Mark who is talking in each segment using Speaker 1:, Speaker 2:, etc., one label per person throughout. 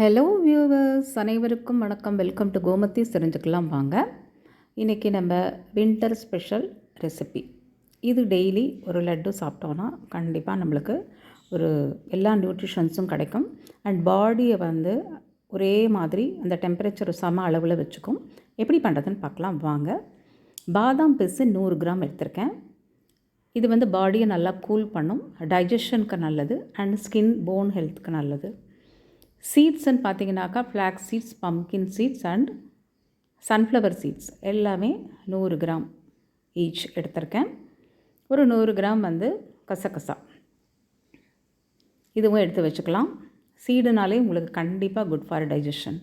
Speaker 1: Hello viewers அனைவருக்கும் வணக்கம். Welcome to Gomathi தெரிஞ்சுக்கலாம் வாங்க. இன்றைக்கி நம்ம வின்டர் ஸ்பெஷல் ரெசிபி இது டெய்லி ஒரு லட்டு சாப்பிட்டோன்னா கண்டிப்பாக நம்மளுக்கு ஒரு எல்லா நியூட்ரிஷன்ஸும் கிடைக்கும். அண்ட் பாடியை வந்து ஒரே மாதிரி அந்த டெம்பரேச்சர் சம அளவில் வச்சுக்கும். எப்படி பண்ணுறதுன்னு பார்க்கலாம். வாங்க. பாதாம் பிசு நூறு கிராம் எடுத்திருக்கேன். இது வந்து பாடியை நல்லா கூல் பண்ணும். டைஜஷனுக்கு நல்லது. அண்ட் ஸ்கின் போன் ஹெல்த்துக்கு நல்லது. சீட்ஸ்ன்னு பார்த்தீங்கன்னாக்கா flax seeds pumpkin seeds and sunflower seeds எல்லாமே நூறு கிராம் ஈச் எடுத்திருக்கேன். ஒரு நூறு கிராம் வந்து கசகசா. இதுவும் எடுத்து வச்சுக்கலாம். சீடுனாலே உங்களுக்கு கண்டிப்பாக குட் ஃபார் டைஜஷன்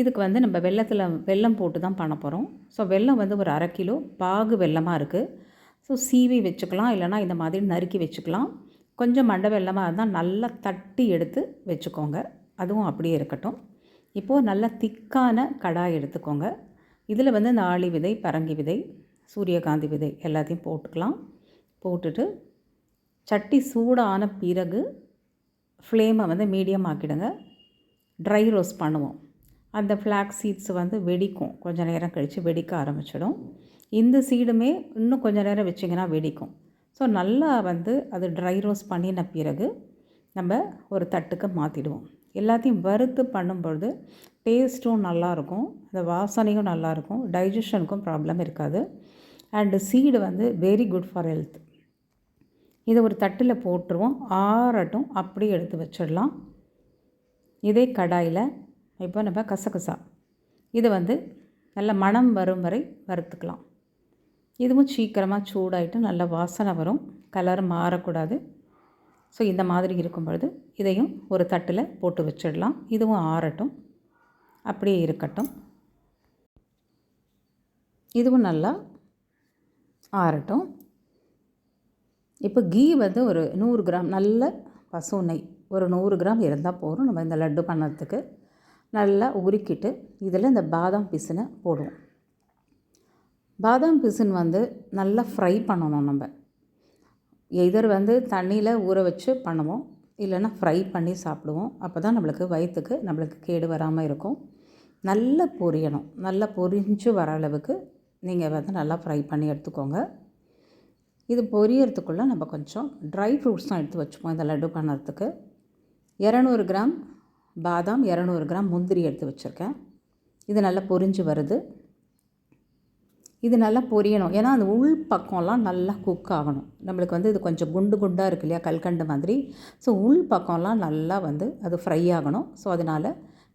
Speaker 1: இதுக்கு வந்து நம்ம வெள்ளத்தில் வெல்லம் போட்டு தான் பண்ண போகிறோம் ஸோ வெல்லம் வந்து ஒரு அரை கிலோ பாகு வெல்லமாக இருக்குது ஸோ சீவி வச்சுக்கலாம். இல்லைனா இந்த மாதிரி நறுக்கி வச்சுக்கலாம். கொஞ்சம் மண்டை வெல்லமாக இருந்தால் நல்லா தட்டி எடுத்து வச்சுக்கோங்க. அதுவும் அப்படியே இருக்கட்டும். இப்போது நல்ல திக்கான கடாய் எடுத்துக்கோங்க. இதில் வந்து இந்த ஆளி விதை பரங்கி விதை சூரியகாந்தி விதை எல்லாத்தையும் போட்டுக்கலாம். போட்டுட்டு சட்டி சூடான பிறகு ஃப்ளேமை வந்து மீடியம் ஆக்கிடுங்க. ட்ரை ரோஸ்ட் பண்ணுவோம். அந்த ஃப்ளாக் சீட்ஸ் வந்து வெடிக்கும். கொஞ்சம் நேரம் கழித்து வெடிக்க ஆரம்பிச்சிடும். இந்த சீடுமே இன்னும் கொஞ்சம் நேரம் வச்சிங்கன்னா வெடிக்கும். ஸோ நல்லா வந்து அது ட்ரை ரோஸ்ட் பண்ணின பிறகு நம்ம ஒரு தட்டுக்கு மாற்றிடுவோம் எல்லாத்தையும் வறுத்து பண்ணும்பொழுது டேஸ்ட்டும் நல்லாயிருக்கும். அந்த வாசனையும் நல்லாயிருக்கும். டைஜஷனுக்கும் ப்ராப்ளம் இருக்காது. அண்டு சீடு வந்து வெரி குட் ஃபார் ஹெல்த் இதை ஒரு தட்டில் போட்டுருவோம். ஆறட்டும் அப்படியே எடுத்து வச்சிடலாம். இதே கடாயில் இப்போ நம்ம கசகசா. இது வந்து நல்ல மனம் வரும் வரை வறுத்துக்கலாம். இதுவும் சீக்கிரமாக சூடாயிட்டு நல்ல வாசனை வரும். கலர் மாறக்கூடாது. ஸோ இந்த மாதிரி இருக்கும் பொழுது இதையும் ஒரு தட்டில் போட்டு வச்சிடலாம். இதுவும் ஆறட்டும். அப்படியே இருக்கட்டும். இதுவும் நல்லா ஆறட்டும். இப்போ கீ வந்து ஒரு நூறு கிராம் நல்ல பசு நெய் ஒரு நூறு கிராம் இருந்தால் போதும். நம்ம இந்த லட்டு பண்ணுறதுக்கு நல்லா உருக்கிட்டு இதில் இந்த பாதாம் பிசுனை போடுவோம். பாதாம் பிசின் வந்து நல்லா ஃப்ரை பண்ணணும் நம்ம. எதர் வந்து தண்ணியில் ஊற வச்சு பண்ணுவோம் இல்லைன்னா ஃப்ரை பண்ணி சாப்பிடுவோம். அப்போ தான் நம்மளுக்கு வயிற்றுக்கு நம்மளுக்கு கேடு வராமல் இருக்கும். நல்லா பொரியணும். நல்லா பொரிஞ்சு வர அளவுக்கு நீங்கள் வந்து நல்லா ஃப்ரை பண்ணி எடுத்துக்கோங்க. இது பொரியறதுக்குள்ளே நம்ம கொஞ்சம் ட்ரை ஃப்ரூட்ஸ் தான் எடுத்து வச்சுப்போம் இந்த லட்டு பண்ணுறதுக்கு. இரநூறு கிராம் பாதாம் இரநூறு கிராம் முந்திரி எடுத்து வச்சுருக்கேன். இது நல்லா பொரிஞ்சு வருது. இது நல்லா பொரியணும். ஏன்னா அந்த உள் பக்கம்லாம் நல்லா குக் ஆகணும். நம்மளுக்கு வந்து இது கொஞ்சம் குண்டு குண்டாக இருக்கு இல்லையா கல்கண்டு மாதிரி. ஸோ உள் பக்கம்லாம் நல்லா வந்து அது ஃப்ரை ஆகணும். ஸோ அதனால்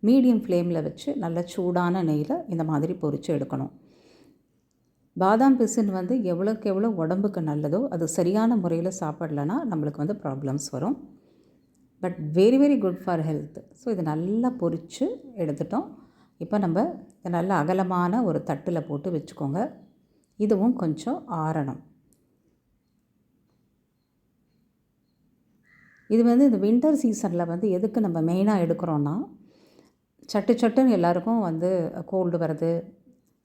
Speaker 1: மீடியம் ஃப்ளேமில் வச்சு நல்ல சூடான நெய்யில் இந்த மாதிரி பொரித்து எடுக்கணும். பாதாம் பிசின் வந்து எவ்வளோக்கு எவ்வளோ உடம்புக்கு நல்லதோ அது சரியான முறையில் சாப்பிடலன்னா நம்மளுக்கு வந்து ப்ராப்ளம்ஸ் வரும். But very very good for health so இது நல்லா பொரித்து எடுத்துட்டோம். இப்போ நம்ம இதை நல்ல அகலமான ஒரு தட்டில் போட்டு வச்சுக்கோங்க. இதுவும் கொஞ்சம் ஆறணும். இது வந்து இந்த வின்டர் சீசனில் வந்து எதுக்கு நம்ம மெயினாக எடுக்கிறோன்னா சட்டு சட்டுன்னு எல்லாருக்கும் வந்து கோல்டு வருது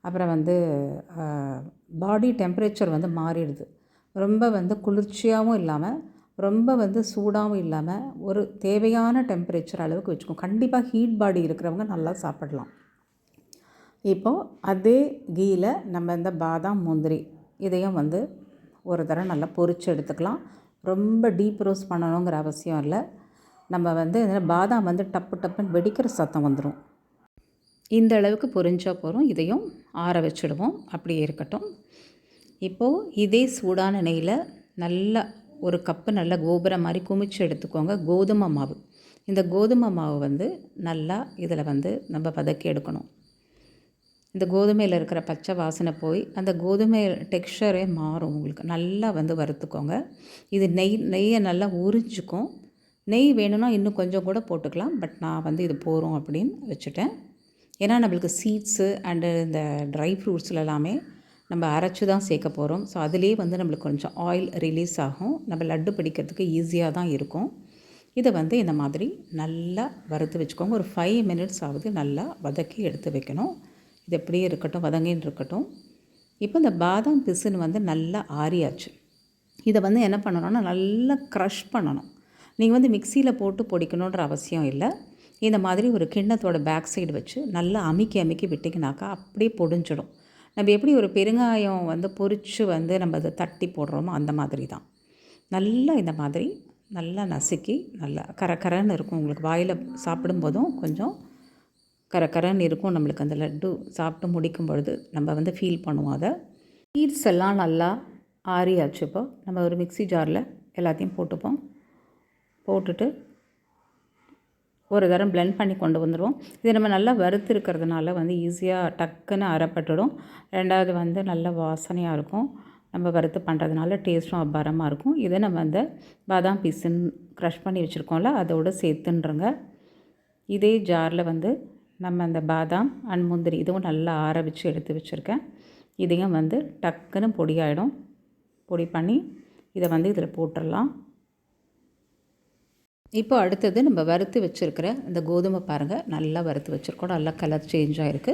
Speaker 1: அப்புறம் வந்து பாடி டெம்பரேச்சர் வந்து மாறிடுது. ரொம்ப வந்து குளிர்ச்சியாகவும் இல்லாமல் ரொம்ப வந்து சூடாகவும் இல்லாமல் ஒரு தேவையான டெம்பரேச்சர் அளவுக்கு வச்சுக்கோம் கண்டிப்பாக ஹீட் பாடி இருக்கிறவங்க நல்லா சாப்பிடலாம். இப்போது அதே கீயில் நம்ம இந்த பாதாம் முந்திரி இதையும் வந்து ஒரு தடவை நல்லா பொரித்து எடுத்துக்கலாம். ரொம்ப டீப் ரோஸ்ட் பண்ணணுங்கிற அவசியம் இல்லை. நம்ம வந்து பாதாம் வந்து டப்பு டப்புன்னு வெடிக்கிற சத்தம் வந்துடும் இந்த அளவுக்கு பொரிஞ்சால் போகிறோம் இதையும் ஆற வச்சுடுவோம். அப்படியே இருக்கட்டும். இப்போது இதே சூடான நெய்யில் நல்லா ஒரு கப்பு நல்ல கோபுரம் மாதிரி குமிச்சு எடுத்துக்கோங்க. கோதுமை மாவு. இந்த கோதுமை மாவு வந்து நல்லா இதில் வந்து நம்ம வதக்கி எடுக்கணும். இந்த கோதுமையில் இருக்கிற பச்சை வாசனை போய் அந்த கோதுமை டெக்ஸ்டரே மாறும் உங்களுக்கு. நல்லா வந்து வறுத்துக்கோங்க. இது நெய் நெய்யை நல்லா உறிஞ்சிக்கும். நெய் வேணும்னா இன்னும் கொஞ்சம் கூட போட்டுக்கலாம். பட் நான் வந்து இது போகிறோம் அப்படின்னு வச்சுட்டேன். ஏன்னா நம்மளுக்கு சீட்ஸு அண்டு இந்த ட்ரை ஃப்ரூட்ஸில் எல்லாமே நம்ம அரைச்சி தான் சேர்க்க போகிறோம் ஸோ அதிலே வந்து நம்மளுக்கு கொஞ்சம் ஆயில் ரிலீஸ் ஆகும். நம்ம லட்டு பிடிக்கிறதுக்கு ஈஸியாக தான் இருக்கும். இதை வந்து இந்த மாதிரி நல்லா வறுத்து வச்சுக்கோங்க. ஒரு ஃபைவ் மினிட்ஸ் ஆகுது நல்லா வதக்கி எடுத்து வைக்கணும். இது எப்படியே இருக்கட்டும் வதங்கின்னு இருக்கட்டும். இப்போ இந்த பாதாம் பிசுன்னு வந்து நல்லா ஆறியாச்சு. இதை வந்து என்ன பண்ணணும்னா நல்லா க்ரஷ் பண்ணணும். நீங்கள் வந்து மிக்சியில் போட்டு பொடிக்கணுன்ற அவசியம் இல்லை. இந்த மாதிரி ஒரு கிண்ணத்தோட பேக் சைடு வச்சு நல்லா அமுக்கி அமுக்கி விட்டிங்கனாக்கா அப்படியே பொடிஞ்சிடும். நம்ம எப்படி ஒரு பெருங்காயம் வந்து பொறிச்சு வந்து நம்ம அதை தட்டி போடுறோமோ அந்த மாதிரி தான். நல்லா இந்த மாதிரி நல்லா நசுக்கி நல்லா கரகரன்னு இருக்கும். உங்களுக்கு வாயில் சாப்பிடும்போதும் கொஞ்சம் கரகரன்னு இருக்கும். நம்மளுக்கு அந்த லட்டு சாப்பிட்டு முடிக்கும் பொழுது நம்ம வந்து ஃபீல் பண்ணுவோம் அதை. சீட்ஸ் எல்லாம் நல்லா ஆறியாச்சு இப்போ. நம்ம ஒரு மிக்ஸி ஜாரில் எல்லாத்தையும் போட்டுப்போம். போட்டுட்டு ஒரு தரம் பிளெண்ட் பண்ணி கொண்டு வந்துடுவோம் இது நம்ம நல்லா வறுத்து இருக்கிறதுனால வந்து ஈஸியாக டக்குன்னு அரைப்பட்டுடும். ரெண்டாவது வந்து நல்ல வாசனையாக இருக்கும். நம்ம வறுத்து பண்ணுறதுனால டேஸ்ட்டும் அபாரமாக இருக்கும். இதை நம்ம அந்த பாதாம் பீஸுன்னு க்ரஷ் பண்ணி வச்சுருக்கோம்ல அதோடு சேர்த்துன்றங்க. இதே ஜாரில் வந்து நம்ம அந்த பாதாம் அண்ட் முந்திரி இதுவும் நல்லா ஆற வச்சு எடுத்து வச்சுருக்கேன். இதையும் வந்து டக்குன்னு பொடியாயிடும். பொடி பண்ணி இதை வந்து இதில் போட்டுடலாம். இப்போ அடுத்தது நம்ம வறுத்து வச்சுருக்கிற இந்த கோதுமை பாருங்கள் நல்லா வறுத்து வச்சுருக்கோம். நல்லா கலர் சேஞ்ச் ஆகிருக்கு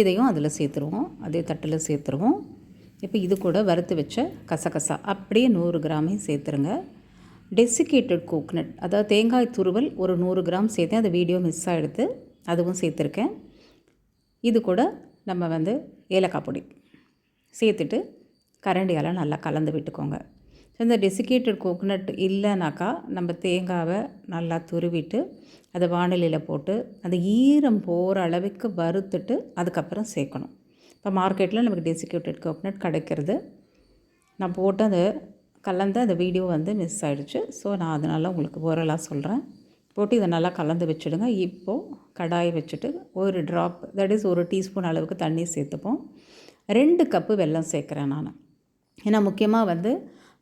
Speaker 1: இதையும் அதில் சேர்த்துருவோம். அதே தட்டில் சேர்த்துருவோம். இப்போ இது கூட வறுத்து வச்ச கசகசா. அப்படியே நூறு கிராமையும் சேர்த்துருங்க. டெசிகேட்டட் கோக்னட் அதாவது தேங்காய் துருவல் ஒரு நூறு கிராம் சேர்த்தேன். அந்த வீடியோ மிஸ் ஆகிடுது அதுவும் சேர்த்துருக்கேன். இது கூட நம்ம வந்து ஏலக்காய் பொடி சேர்த்துட்டு கரண்டியால் நல்லா கலந்து விட்டுக்கோங்க. ஸோ இந்த டெசிகேட்டட் கோகோனட் இல்லைனாக்கா நம்ம தேங்காவை நல்லா துருவிட்டு அதை வானிலையில் போட்டு அந்த ஈரம் போகிற அளவுக்கு வறுத்துட்டு அதுக்கப்புறம் சேர்க்கணும். இப்போ மார்க்கெட்டில் நமக்கு டெசிகேட்டட் கோகோனட் கிடைக்கிறது. நான் போட்டு அந்த கலந்த அந்த வீடியோ வந்து மிஸ் ஆகிடுச்சு ஸோ நான் அதனால் உங்களுக்கு ஓரலாக சொல்கிறேன் போட்டு இதை நல்லா கலந்து வச்சுடுங்க. இப்போது கடாயை வச்சுட்டு ஒரு ட்ராப் தட் இஸ் ஒரு டீஸ்பூன் அளவுக்கு தண்ணி சேர்த்துப்போம். ரெண்டு கப்பு வெல்லம் சேர்க்குறேன் நான். ஏன்னா முக்கியமாக வந்து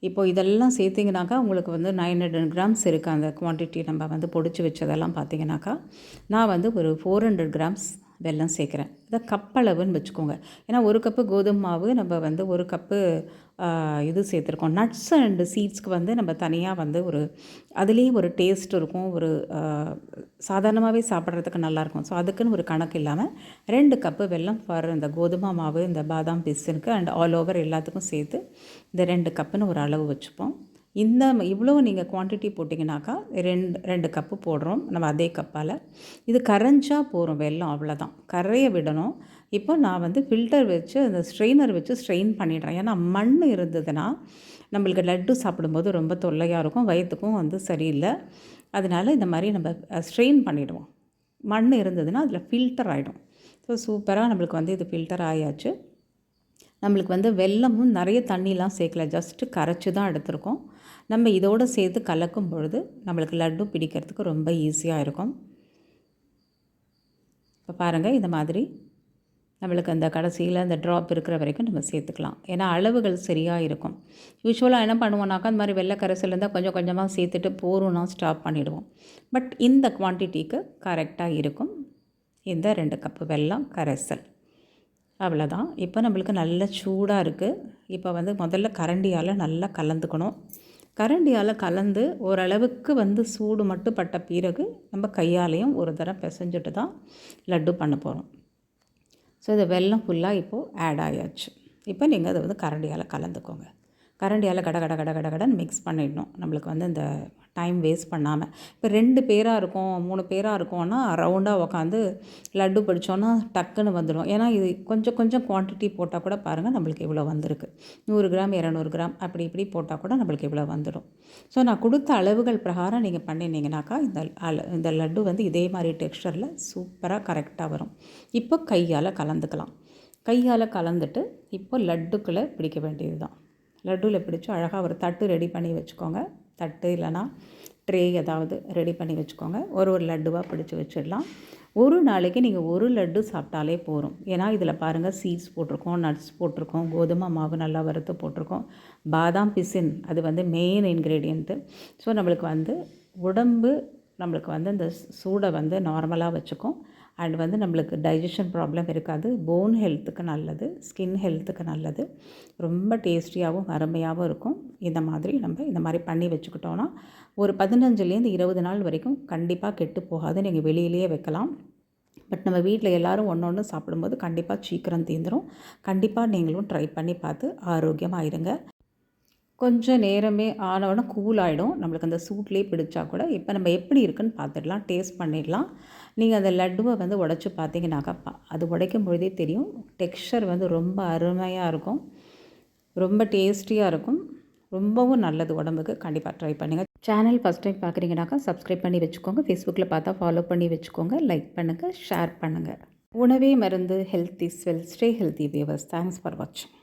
Speaker 1: இப்போது இதெல்லாம் சேர்த்திங்கனாக்கா உங்களுக்கு வந்து நைன் ஹண்ட்ரட் கிராம்ஸ் இருக்குது அந்த குவான்டிட்டி நம்ம வந்து பொடிச்சு வச்சதெல்லாம் பார்த்தீங்கன்னாக்கா நான் வந்து ஒரு ஃபோர் ஹண்ட்ரட் கிராம்ஸ் வெல்லம் சேர்க்குறேன். இதை கப்பளவுன்னு வச்சுக்கோங்க. ஏன்னா ஒரு கப்பு கோதுமை மாவு நம்ம வந்து ஒரு கப்பு இது சேர்த்துருக்கோம். நட்ஸ் அண்டு சீட்ஸ்க்கு வந்து நம்ம தனியாக வந்து ஒரு அதுலேயும் ஒரு டேஸ்ட் இருக்கும். ஒரு சாதாரணமாகவே சாப்பிட்றதுக்கு நல்லாயிருக்கும். ஸோ அதுக்குன்னு ஒரு கணக்கு இல்லாமல் ரெண்டு கப்பு வெல்லம் ஃபார் இந்த கோதுமை மாவு இந்த பாதாம் பிஸ்னுக்கு அண்ட் ஆல் ஓவர் எல்லாத்துக்கும் சேர்த்து இந்த ரெண்டு கப்புன்னு ஒரு அளவு வச்சுப்போம். இந்த இவ்வளோ நீங்கள் குவான்டிட்டி போட்டிங்கனாக்கா ரெண்டு ரெண்டு கப்பு போடுறோம். நம்ம அதே கப்பால் இது கரைஞ்சா போகிறோம் வெல்லம் அவ்வளோதான் கரைய விடணும். இப்போ நான் வந்து ஃபில்டர் வச்சு அந்த ஸ்ட்ரெயினர் வச்சு ஸ்ட்ரெயின் பண்ணிடுறேன். ஏன்னா மண் இருந்ததுன்னா நம்மளுக்கு லட்டு சாப்பிடும்போது ரொம்ப தொல்லையாக இருக்கும். வயிற்றுக்கும் வந்து சரியில்லை. அதனால் இந்த மாதிரி நம்ம ஸ்ட்ரெயின் பண்ணிவிடுவோம் மண் இருந்ததுன்னா அதில் ஃபில்டர் ஆகிடும் ஸோ சூப்பராக நம்மளுக்கு வந்து இது ஃபில்டர் ஆயாச்சு. நம்மளுக்கு வந்து வெல்லமும் நிறைய தண்ணிலாம் சேர்க்கல. ஜஸ்ட்டு கரைச்சி தான் எடுத்திருக்கோம். நம்ம இதோடு சேர்த்து கலக்கும் பொழுது நம்மளுக்கு லட்டு பிடிக்கிறதுக்கு ரொம்ப ஈஸியாக இருக்கும். இப்போ பாருங்கள் இந்த மாதிரி நம்மளுக்கு அந்த கடைசியில் அந்த ட்ராப் இருக்கிற வரைக்கும் நம்ம சேர்த்துக்கலாம். ஏன்னா அளவுகள் சரியாக இருக்கும். யூஸ்வலாக என்ன பண்ணுவோம்னாக்கா அந்த மாதிரி வெள்ளை கரைசல் இருந்தால் கொஞ்சம் கொஞ்சமாக சேர்த்துட்டு போகிறோம்னா ஸ்டாப் பண்ணிவிடுவோம் பட் இந்த குவான்டிட்டிக்கு கரெக்டாக இருக்கும். இந்த ரெண்டு கப்பு வெல்லம் கரைசல். அவ்வளோதான் இப்போ நம்மளுக்கு நல்ல சூடாக இருக்குது இப்போ வந்து முதல்ல கரண்டியால் நல்லா கலந்துக்கணும். கரண்டியால் கலந்து ஓரளவுக்கு வந்து சூடு மட்டும் பட்ட பிறகு நம்ம கையாலையும் ஒரு தரம் பிசைஞ்சிட்டு தான் லட்டு பண்ண போகிறோம் ஸோ இது வெல்லம் ஃபுல்லாக இப்போது ஆட் ஆயாச்சு. இப்போ நீங்கள் அதை வந்து கரண்டியால் கலந்துக்கோங்க. கரண்டியால் கட கட கட கட கடன்னு மிக்ஸ் பண்ணிடணும். நம்மளுக்கு வந்து இந்த டைம் வேஸ்ட் பண்ணாமல் இப்போ ரெண்டு பேராக இருக்கும் மூணு பேராக இருக்கோன்னா ரவுண்டாக உக்காந்து லட்டு பிடிச்சோன்னா டக்குன்னு வந்துடும் ஏன்னா இது கொஞ்சம் கொஞ்சம் குவான்டிட்டி போட்டால் கூட பாருங்கள் நம்மளுக்கு இவ்வளோ வந்திருக்கு. நூறு கிராம் இரநூறு கிராம் அப்படி இப்படி போட்டால் கூட நம்மளுக்கு இவ்வளோ வந்துடும் ஸோ நான் கொடுத்த அளவுகள் பிரகாரம் நீங்கள் பண்ணினீங்கனாக்கா இந்த அல இந்த லட்டு வந்து இதே மாதிரி டெக்ஸ்டரில் சூப்பராக கரெக்டாக வரும். இப்போ கையால் கலந்துக்கலாம். கையால் கலந்துட்டு இப்போ லட்டுக்களை பிடிக்க வேண்டியது தான் லட்டுவில் பிடிச்சி அழகாக ஒரு தட்டு ரெடி பண்ணி வச்சுக்கோங்க. தட்டு இல்லைனா ட்ரே ஏதாவது ரெடி பண்ணி வச்சுக்கோங்க. ஒரு ஒரு லட்டுவாக பிடிச்சி வச்சிடலாம். ஒரு நாளைக்கு நீங்கள் ஒரு லட்டு சாப்பிட்டாலே போதும். ஏன்னா இதில் பாருங்கள் சீட்ஸ் போட்டிருக்கோம் நட்ஸ் போட்டிருக்கோம் கோதுமை மாவு நல்லா வறுத்து போட்டிருக்கோம். பாதாம் பிசின் அது வந்து மெயின் இன்க்ரீடியண்ட்டு ஸோ நம்மளுக்கு வந்து உடம்பு நம்மளுக்கு வந்து இந்த சூடை வந்து நார்மலாக வச்சுக்கும். அண்ட் வந்து நம்மளுக்கு டைஜஷன் ப்ராப்ளம் இருக்காது. போன் ஹெல்த்துக்கு நல்லது ஸ்கின் ஹெல்த்துக்கு நல்லது. ரொம்ப டேஸ்டியாகவும் அருமையாகவும் இருக்கும். இந்த மாதிரி நம்ம இந்த மாதிரி பண்ணி வச்சுக்கிட்டோன்னா ஒரு பதினஞ்சுலேருந்து இருபது நாள் வரைக்கும் கண்டிப்பாக கெட்டு போகாது. நீங்கள் வெளியிலேயே வைக்கலாம். பட் நம்ம வீட்டில் எல்லோரும் ஒன்று ஒன்று சாப்பிடும்போது கண்டிப்பாக சீக்கிரம் தீந்துடும் கண்டிப்பாக நீங்களும் ட்ரை பண்ணி பார்த்து ஆரோக்கியமாக இருங்க. கொஞ்சம் நேரமே ஆனவுடனே கூல் ஆகிடும் நம்மளுக்கு அந்த சூட்லேயே பிடிச்சா கூட இப்போ நம்ம எப்படி இருக்குன்னு பார்த்துடலாம் டேஸ்ட் பண்ணிடலாம். நீங்கள் அந்த லட்டுவை வந்து உடச்சி பார்த்தீங்கன்னாக்கா அது உடைக்கும் பொழுதே தெரியும். டெக்ஸ்சர் வந்து ரொம்ப அருமையாக இருக்கும். ரொம்ப டேஸ்டியாக இருக்கும். ரொம்பவும் நல்லது உடம்புக்கு. கண்டிப்பாக ட்ரை பண்ணுங்கள் சேனல் ஃபஸ்ட் டைம் பார்க்குறீங்கனாக்கா சப்ஸ்கிரைப் பண்ணி வச்சுக்கோங்க. ஃபேஸ்புக்கில் பார்த்தா ஃபாலோ பண்ணி வச்சுக்கோங்க. லைக் பண்ணுங்கள் ஷேர் பண்ணுங்கள் உணவே மருந்து health is wealth stay healthy viewers thanks for வாட்சிங்